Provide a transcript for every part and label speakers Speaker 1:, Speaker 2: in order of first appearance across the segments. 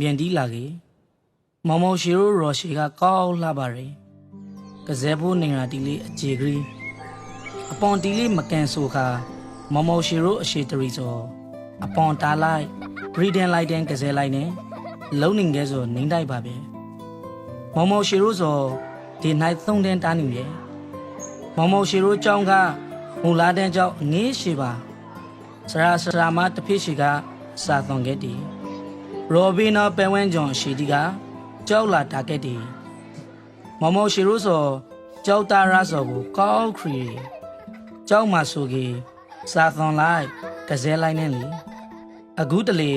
Speaker 1: ပြန်တီးလာကေမောင်မောင်ရှီရိုရော်ရှီကကောက်လှပါရယ်ကစဲဖို့နေရာတီလေးအကြေကလေးအပွန်တီလေးမကန်ဆိုခါမောင်မောင်ရှီရိုအရှိတရီစောအပွန်တားလိုက်ဘရီဒန်လိုက်တဲ့ကစဲလိုက်နဲ့လုံးနေငယ်ဆိုနင်းတိုက်ပါပဲမောင်မောင်ရှီရိုစောဒီနိုင်သုံးတန်းတားနေတယ်မောင်မောင်ရှီရိုကြောင်းကမူလာတန်းကြောင်းငေးရှိပါစရာစရာမတစ်ဖိရှိကစာသွန်ခဲ့တည် ရိုဘီနာပန်ဝဲဂျွန်ရှီတီကကြောက်လာတာကက်တီမမောရှိရိုးစောကြောက်တာရစောကိုကောက်ခရီကြောက်မှဆိုကြီးစာသွန်လိုက်ကစဲလိုက်နေလေအခုတလေ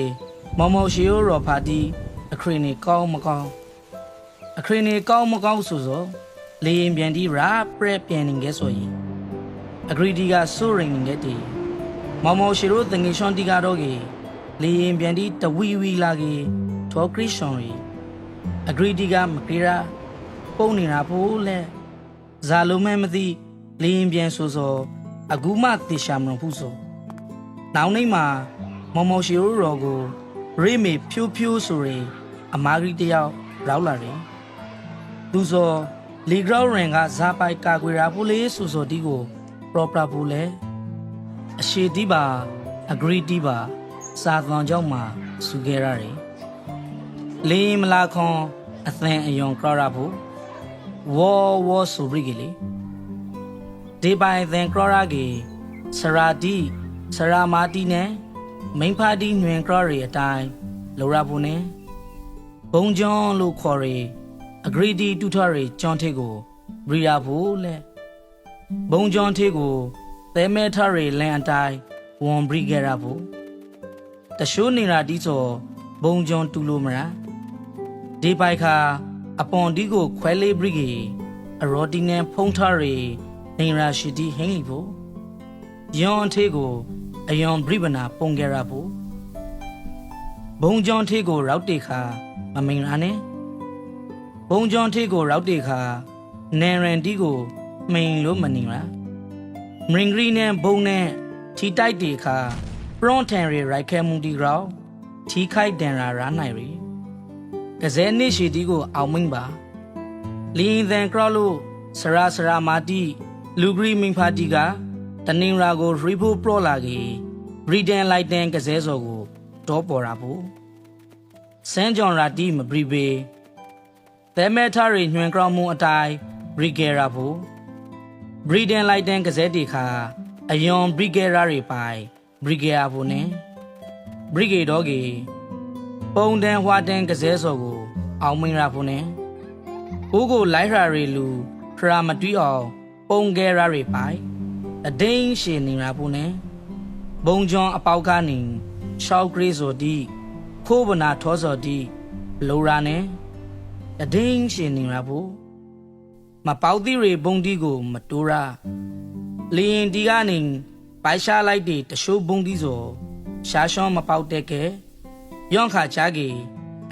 Speaker 1: မမောရှိရိုးရောဖာတီအခရီနေကောင်းမကောင်းအခရီနေကောင်းမကောင်းဆိုဆိုလေရင်ပြန်တီရာပရက်ပြန်နေခဲ့ဆိုရင်အဂရီတီကစိုးရင်နေခဲ့တီမမောရှိရိုးတငေရှွန်တီကတော့ကြီး လေရင်ပြန်ဒီတဝီဝီလာကြီးထောခရစ်ရှွန်ရီအဂရီတီကမကေရာပုံနေတာဖို့လဲဇာလုံးမဲမသိလေရင်ပြန်ဆိုဆိုအကူမတေရှာမလို့ဖူးဆိုနောင်နေမှာမော်မော်ရှီရိုရောကိုရိမေဖြိုးဖြိုးဆိုရင်အမာဂရီတယောက်ရောက်လာတယ်သူဆိုလီဂရောရင်ကဇာပိုက်ကာကွေရာဖို့လေးဆိုဆိုဒီကိုပရောပရာဖို့လဲအရှိတီးပါအဂရီတီးပါ စာသွန်ကြောင့်မှစူခဲ့ရတယ်။လင်းမလာခွန်အသင်အယုံကြောရဖို့ဝေါ်ဝေါ်ဆိုပြီးကလေးဒီပိုင်သင်ကြောရကြီးစရာတီစရာမာတီနဲ့မိန်ဖာတီညွင်ကြောရီအတိုင်းလောရဖို့နဲ့ဘုံကျွန်းလို့ခေါ်ရီအဂရီတီတူထော်ရီကျွန်းထိပ်ကိုဘရီယာဖို့လဲဘုံကျွန်းထိပ်ကိုသဲမဲထရီလန်အတိုင်းဝန်ဘရီဂရာဖို့ တရှိုးနေတာတီးစောဘုံကြုံတူလို့မလားဒီပိုက်ခါအပွန်ဒီကိုခွဲလေးဘရိဂီအရော်တီနန်ဖုံးထားရီနေရာရှိတီဟင်းလီဖို့ယွန်အထေးကိုအယွန်ဘရိဗနာပုံကြရဖို့ဘုံကြုံထေးကိုရောက်တေခါမမင်ရာနဲ့ဘုံကြုံထေးကိုရောက်တေခါနန်ရန်တီကိုမိန်လို့မနေလားမရင်ဂရီနဲ့ဘုံနဲ့ထီတိုက်တေခါ ပရွန်ထန်ရီရိုက်ခဲမှုဒီရောထီခိုက်တန်ရာရာနိုင်ရီကစဲနေရှိတီကိုအောင်မင်းပါလင်းသန်ကရောလို့စရာစရာမာတီလူဂရီမင်းဖာတီကတနင်္လာကိုရီဖိုပလော့လာကြီးရီဒန်လိုက်တန်ကစဲစော်ကိုတောပေါ်တာဘူးစန်ဂျွန်ရာတီမဘရီဘေသဲမဲထရီညွန်ကရောမှုအတိုင်းရီဂေရာဘူးဘရီဒန်လိုက်တန်ကစဲတီခါအယွန်ဘရီဂေရာရီပိုင် ဘရီဂေယာဘူးနဲ့ဘရီဂေတော့ကြီးပုံတန်ဟွာတန်ကစဲစော်ကိုအောင်မင်းရဘူးနဲ့ဘိုးကိုလိုက်ရာရီလူခရာမတူးအောင်ပုံဂေရာရီပိုင်အဒိန်းရှင်နေရဘူးနဲ့ဘုံကျွန်းအပေါက်ကနေရှောက်ဂရေးဆိုဒီခိုးဗနာထောစော်ဒီလိုရာနဲ့အဒိန်းရှင်နေရဘူးမပေါသီရီဘုံဒီကိုမတိုးရာလီရင်ဒီကနေ ပိုင်ရှားလိုက်တဲ့တရှိုးဘုံဒီဆိုရှားရှောင်းမပေါက်တဲ့ကဲယောန်ခါချာကြီး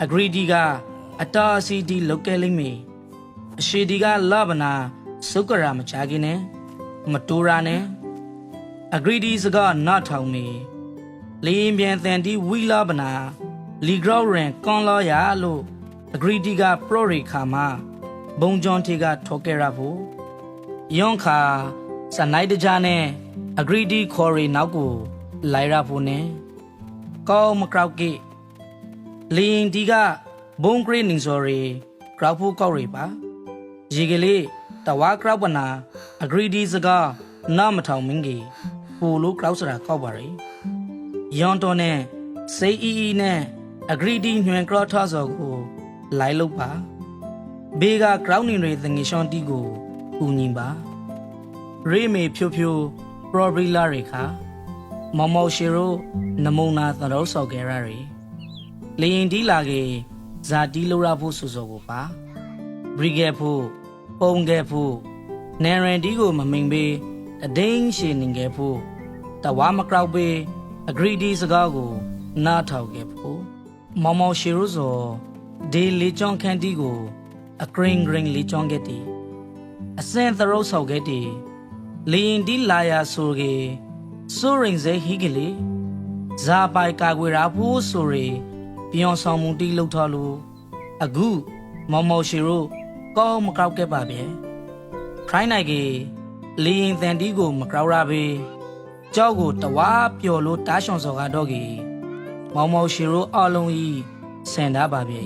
Speaker 1: အဂရီဒီကအတားစီဒီလောက်ကဲလိမ့်မေအရှိဒီကလဘနာစုကရာမချာကြီးနဲ့မတိုးရာနဲ့အဂရီဒီစကနထောင်မေလီရင်ပြန်တန်တီဝီလာဘနာလီဂရောရန်ကွန်လောယာလို့အဂရီဒီကပရိုရီခါမှာဘုံဂျွန်တီကထော်ကဲရဖို့ယောန်ခါစနိုင်တကြနဲ့ အဂရီဒီခေါ်ရီနောက်ကိုလိုက်ရဖို့နဲ့ကောင်းမကောက်ကိလင်းဒီကဘုံဂရီနင်းစော်ရီကရောက်ဖို့ကောက်ရီပါရေကလေးတဝါကရောက်ပနာအဂရီဒီစကားနာမထောင်မင်းကြီးပူလို့ကောက်စရာကောက်ပါရီယွန်တော်နဲ့စေးအီအီနဲ့အဂရီဒီညွန်ကရော့ထော့စော်ကိုလိုက်လို့ပါဘေးကကရောင်းနေတွေသငေရှွန်တီကိုကူညီပါရေမေဖြိုဖြို ပရောဘရီလာတွေခါမောင်မောင်ရှီရိုနမုံနာသရောဆောက်ကြရရီလရင်ဒီလာကေဇာတီလိုရာဖို့ဆိုဆိုကိုပါဘရီဂက်ဖို့ပုံဂက်ဖို့နန်ရန်ဒီကိုမမိန်ပေးအဒိန်းရှင်းနေခဲ့ဖို့တဝါမကောက်ပေးအဂရီဒီစကားကိုနားထောင်ခဲ့ဖို့မောင်မောင်ရှီရိုဆိုဒေလီချွန်ခန်တီကိုအဂရင်းဂရင်းလီချွန်ခဲ့တီအစင်သရောဆောက်ခဲ့တီ လင်းဒီလာယာဆိုကေဆိုရင်စေဟီကလေးဇာပိုင်ကာကွေရာဖို့ဆိုရီပပြောင်းဆောင်မှုတီလှုပ်ထားလို့အခုမောင်မောင်ရှိရိုးကောင်းမကောက်ခဲ့ပါဗျခိုင်းနိုင်ကြီးလီရင်တန်တီကိုမကောက်ရပေကြောက်ကိုတဝါပျော်လို့တားရှောင်စော်ကားတော့ကြီးမောင်မောင်ရှိရိုးအလုံးဤဆန်တာပါဗျ